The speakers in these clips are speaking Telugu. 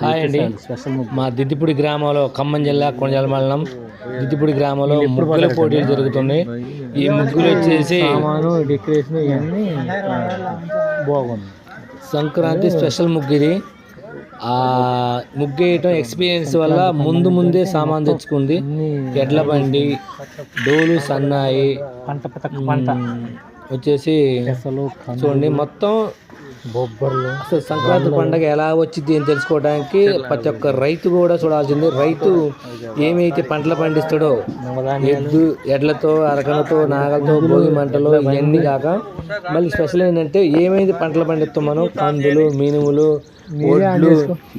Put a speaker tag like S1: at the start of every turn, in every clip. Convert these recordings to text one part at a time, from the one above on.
S1: హాయ్ అండి. మా దిద్దిపూడి గ్రామంలో ఖమ్మం జిల్లా కొండజల మండలం. దిద్దిపూడి గ్రామంలో ముగ్గుల పోటీలు జరుగుతున్నాయి ఈ ముగ్గులు వచ్చేసి
S2: డెకరేషన్ ఇవన్నీ బాగుంది.
S1: సంక్రాంతి స్పెషల్ ముగ్గు ఇది. ఆ ముగ్గు వేయటం ఎక్స్పీరియన్స్ వల్ల ముందు ముందే సామాన్ తెచ్చుకుంది. ఎడ్ల బండి డోలు సన్నాయి వచ్చేసి చూడండి మొత్తం అసలు సంక్రాంతి పండగ ఎలా వచ్చింది అని తెలుసుకోవడానికి ప్రతి ఒక్క రైతు కూడా చూడాల్సింది. రైతు ఏమైతే పంటలు పండిస్తాడో ఎద్దు ఎడ్లతో అరకలతో నాగలతో భోగి మంటలు ఇవన్నీ కాక మళ్ళీ స్పెషల్ ఏంటంటే ఏమైతే పంటలు పండిస్తాం మనం? కందులు మినుములు ఒడ్లు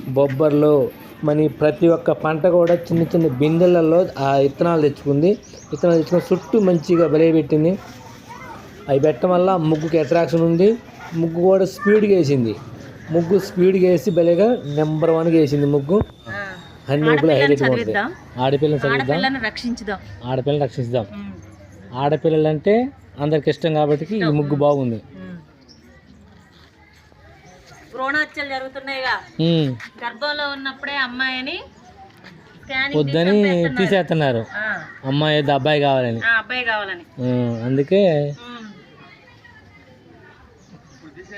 S1: బొబ్బర్లు. మరి ప్రతి ఒక్క పంట కూడా చిన్న చిన్న బిందెలలో ఆ విత్తనాలు తెచ్చుకుంది. విత్తనాలు తెచ్చుకుని చుట్టూ మంచిగా బలే పెట్టింది. అవి పెట్టడం వల్ల ముగ్గుకి అట్రాక్షన్ ఉంది. ముగ్గు కూడా స్పీడ్గా వేసింది ముగ్గు స్పీడ్గా వేసి భలేగా నెంబర్ వన్గా వేసింది ముగ్గు. అన్ని ముగ్గులు హైలైట్ ఉంటుంది ఆడపిల్లని చదివిద్దాం.
S3: రక్షించుదాం.
S1: ఆడపిల్లని రక్షిస్తాం ఆడపిల్లలు అంటే అందరికి ఇష్టం కాబట్టి ఈ ముగ్గు బాగుంది.
S3: భ్రూణహత్యలు జరుగుతున్నాయిగా.
S1: ఉమ్,
S3: గర్భంలో ఉన్నప్పుడే అమ్మాయిని స్కానింగ్
S1: వద్దని తీసేస్తున్నారు. అమ్మాయి అబ్బాయి కావాలని.
S3: అబ్బాయి కావాలని.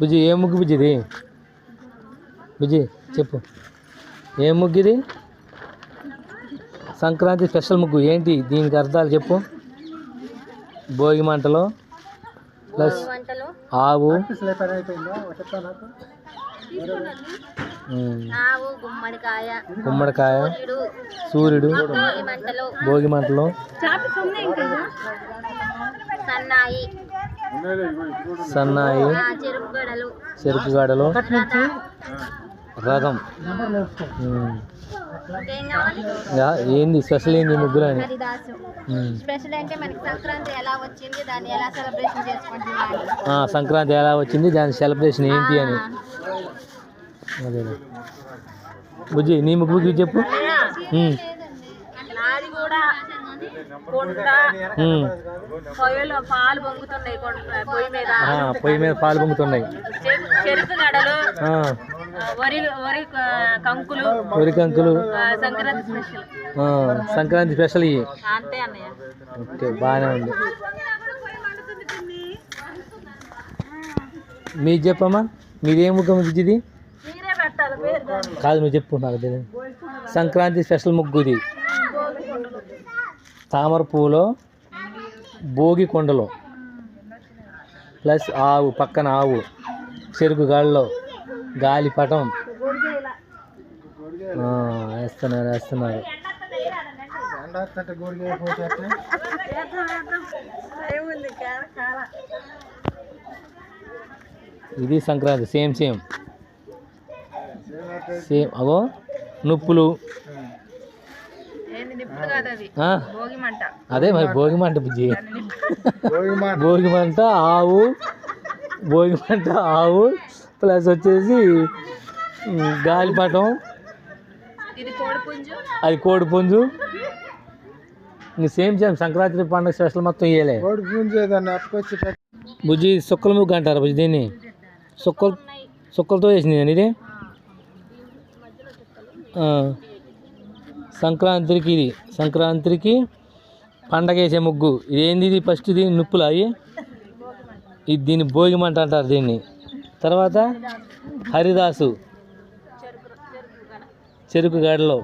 S1: బుజ్జి ఏ ముగ్గు బుజ్జి ఇది? బుజ్జి చెప్పు. ఏ ముగ్గు ఇది? సంక్రాంతి స్పెషల్ ముగ్గు. ఏంటి? దీనికి అర్థాలు చెప్పు. భోగి మంటలు ప్లస్ ఆవు.
S3: గుమ్మడికాయ
S1: గుమ్మడికాయ సూర్యుడు. భోగి మంటలు.
S3: సన్నాయి చెరుకు గడలు.
S1: రథం. ఏంది స్పెషల్ ఏంది ఈ ముగ్గులు అని?
S3: హరిదాసు.
S1: ఉమ్.
S3: స్పెషల్ అంటే మనకి సంక్రాంతి ఎలా వచ్చింది దాన్ని ఎలా సెలబ్రేషన్ చేసుకుంటున్నాం
S1: ఆ, సంక్రాంతి ఎలా వచ్చింది దాని సెలబ్రేషన్ ఏంటి అని. అదే బుజ్జి నీ ముగ్గు బుజ్జి చెప్పు
S3: కొండ
S1: ఉమ్.
S3: పొయ్యిలో పాలు పొంగుతున్నాయి కొండ పొయ్యి మీద.
S1: ఆ, పొయ్యి మీద పాలు పొంగుతున్నాయి.
S3: చెరు- చెరుకు గడలు వరి కంకులు సంక్రాంతి స్పెషల్.
S1: ఆ, సంక్రాంతి స్పెషల్ ఇవి.
S3: అంతే అన్నయ్య.
S1: ఓకే బాగానే ఉంది. మీరు చెప్పమ్మా మీదేం ముగ్గు
S3: దాన్ని.
S1: కాదు నువ్వు చెప్పు నాకు తెలియదు సంక్రాంతి స్పెషల్ ముగ్గు ఇది తామర పువ్వులో భోగి కొండలో ప్లస్ ఆవు పక్కన ఆవు చెరుకు గాలిలో గాలిపటం. వేస్తున్నారు వేస్తున్నారు. ఇది సంక్రాంతి సేమ్ సేమ్. సేమ్ అగో నుప్పులు
S3: ఏంది నిప్పులు కాదు అవి
S1: ఆ,
S3: భోగి మంట
S1: అదే. మరి భోగి మంట బుజ్జి. భోగి మంట ఆవు భోగి మంట ఆవు ప్లస్ వచ్చేసి గాలిపటం.
S3: ఇది కోడి పుంజు.
S1: అది కోడి పుంజు. ఇంక సేమ్ సేమ్ సంక్రాంతి పండుగ స్పెషల్ మొత్తం ఇయ్యలే. బుజ్జి సుక్కల ముగ్గు అంటారు బుజ్జి దీన్ని. సుక్కలు సుక్కలతో వేసింది నేను ఇది? ఆ, సంక్రాంతికి ఇది. సంక్రాంతికి పండగ వేసే ముగ్గు. ఇదేంది ఇది? ఫస్ట్ ఇది నుప్పులు అవి ఇది దీన్ని భోగి మంట అంటారు దీన్ని. తర్వాత హరిదాసు. చెరుకు గడలో.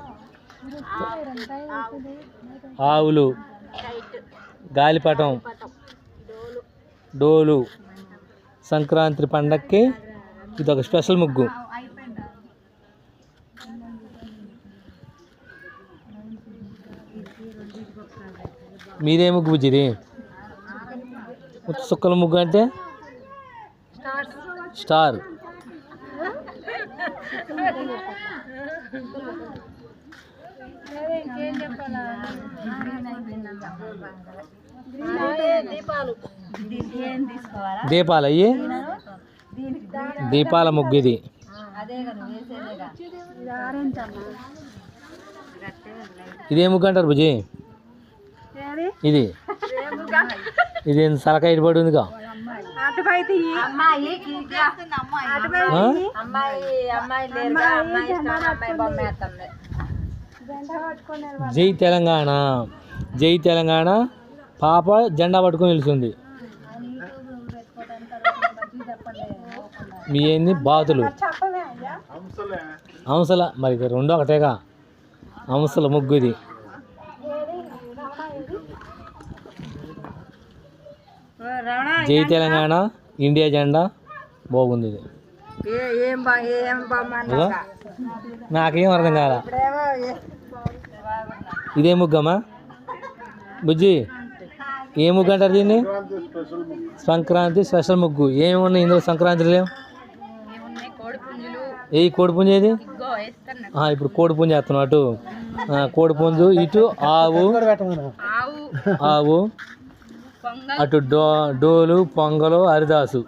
S1: ఆవులు. గాలిపటం. డోలు. సంక్రాంతి పండక్కి ఇది ఒక స్పెషల్ ముగ్గు. మీదే ముగ్గు బుజ్జిది సుక్కల ముగ్గు అంటే? స్టార్.
S3: దీపాలు
S1: అయ్యి? దీపాల ముగ్గు ఇది
S3: ఇదే
S1: ముగ్గు అంటారు బుజి ఇది. ఇది సలకాయ పడి ఉందిగా? జై తెలంగాణ. జై తెలంగాణ. పాప జెండా పట్టుకొని నిలుస్తుంది మీ ఏంది? బాతులు. అంశల మరి రెండు ఒకటేగా? అంశల ముగ్గు ఇది జై తెలంగాణ ఇండియా జెండా. బాగుంది ఇది.
S3: ఏం ఏం?
S1: నాకేం అర్థం కాల? ఇదే ముగ్గమ్మా బుజ్జి ఏ ముగ్గు అంటారు దీన్ని? సంక్రాంతి స్పెషల్ ముగ్గు. ఏమి ఉన్నాయి ఇందులో సంక్రాంతిలో?
S3: ఏమున్నాయి కోడి పుంజులు
S1: ఏ కోడి పుంజు ఏది ఇప్పుడు కోడి పుంజు వేస్తున్నావు అటు. ఆ, కోడి పుంజు ఇటు ఆవు.
S3: ఆవు.
S1: అటు డో డోలు పొంగలు హరిదాసు.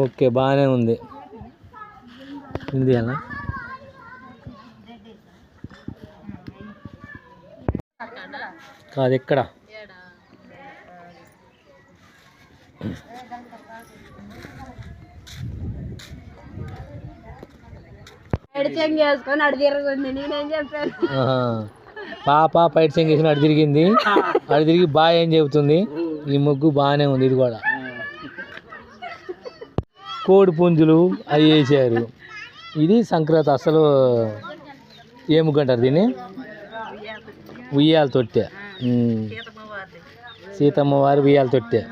S1: ఓకే బాగానే ఉంది. ఇండియానా? కాదు ఎక్కడ?
S3: ఎడిచెంగ్ చేసుకొని నేనేం చెప్పాను.
S1: పాప పైట్ సెంగ్ వేసిన అటు తిరిగింది. అటు తిరిగి బాగా ఏం చెబుతుంది? ఈ ముగ్గు బాగానే ఉంది ఇది కూడా. కోడి పుంజులు అవి వేసారు. ఇది సంక్రాంతి అసలు ఏ ముగ్గు అంటారు దీన్ని? ఉయ్యాల తొట్టె. సీతమ్మ వారి ఉయ్యాల తొట్టె.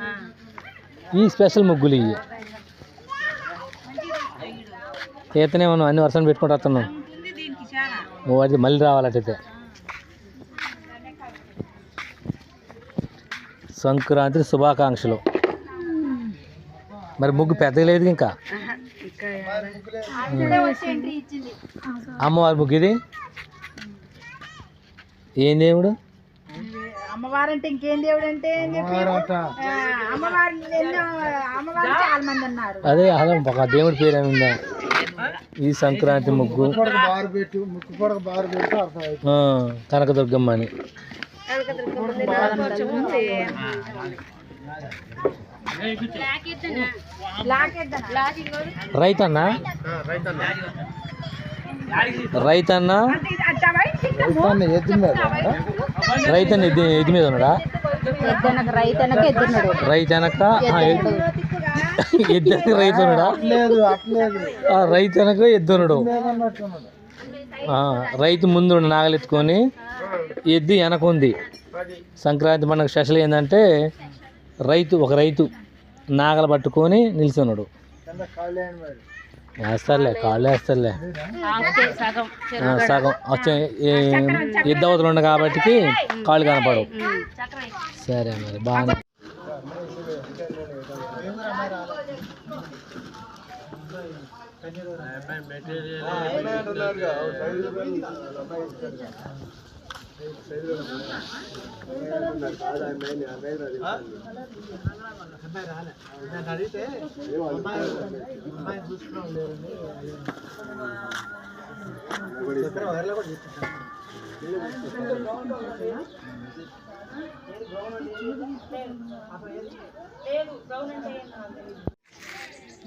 S1: ఈ స్పెషల్ ముగ్గులు ఇవి. చేతనే మనం అన్ని వర్షం పెట్టుకుంటూ వస్తున్నాం మళ్ళీ రావాలటైతే సంక్రాంతి శుభాకాంక్షలు. మరి ముగ్గు పెద్దగా లేదు ఇంకా? అమ్మవారి ముగ్గు ఇది? ఏం దేవుడు?
S3: అమ్మవారంటే ఇంకేం దేవుడు అంటే అమ్మవారు అమ్మవారు
S1: అదే అదే ఒక దేవుడి పేరు ఏమి ఉందా? ఈ సంక్రాంతి ముగ్గు. ఆ, కనకదుర్గమ్మ అని. రైతన్నా? రైతన్నా? రైతన్న ఎద్దు ఎద్దు మీద ఉన్నాడా?
S3: రైతనక ఎద్దున్నాడు.
S1: రైతనక ఆ, ఎద్దు ఎద్దనక రైతు ఉన్నాడా? ఆ, రైతనక ఎద్దునుడు ఆ, రైతు ముందు నాగలెత్తుకొని ఎద్దు వెనక ఉంది సంక్రాంతి పండుగ స్పెషల్ ఏంటంటే రైతు ఒక రైతు నాగలు పట్టుకొని నిల్చున్నాడు. వేస్తారులే కాళ్ళు వేస్తారులే. ఆ, సగం. వచ్చే ఎద్దు అవతలు ఉండ కాబట్టి కాళ్ళు కనపడవు. సరే మరి బాగా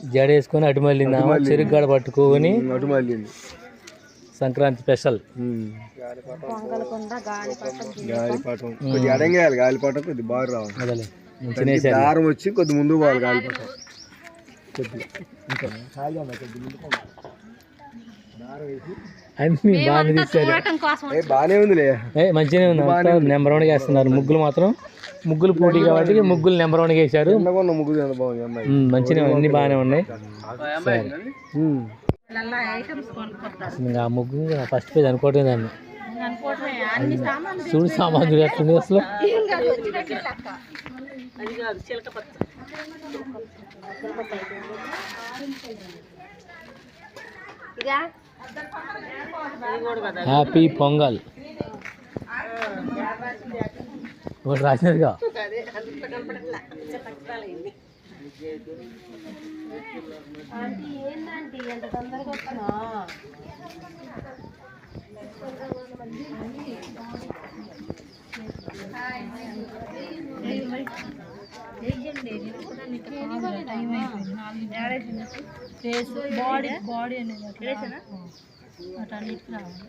S1: జడేసుకొని అటు మళ్ళీ చెరుకు గడ పట్టుకొని
S2: అటు మళ్ళీ
S1: సంక్రాంతి స్పెషల్.
S2: గాలిపటం అడంగేయాలి గాలిపటం కొద్ది బాగా రావాలి. దారం వచ్చి కొద్ది ముందు పోవాలి గాలిపటం. కొద్ది.
S1: అన్ని బాగానే తీశారు
S2: ఏ బాగానే ఉందిలే.
S1: ఏ మంచిగానే ఉంది. నెంబర్ వన్గా వేస్తున్నారు. ముగ్గులు మాత్రం. ముగ్గులు పోటీ కాబట్టి ముగ్గులు నెంబర్
S2: అమ్మాయి.
S1: ఉమ్, మంచిగా అన్ని బాగానే ఉన్నాయి. ఇంకా ఆ ముగ్గు ఫస్ట్ పేజ్ అనుకోవటం దాన్ని. చూడు సామాన్లు ఎట్లుంది అసలు. హ్యాపీ పొంగల్ ఒకటి రాసినదిగా
S3: ఏంటంటే ఎంత తొందరగా వచ్చినా? ఫేస్ బాడీ బాడీ అనేది అట్లా అటన్నిటికి రావాలి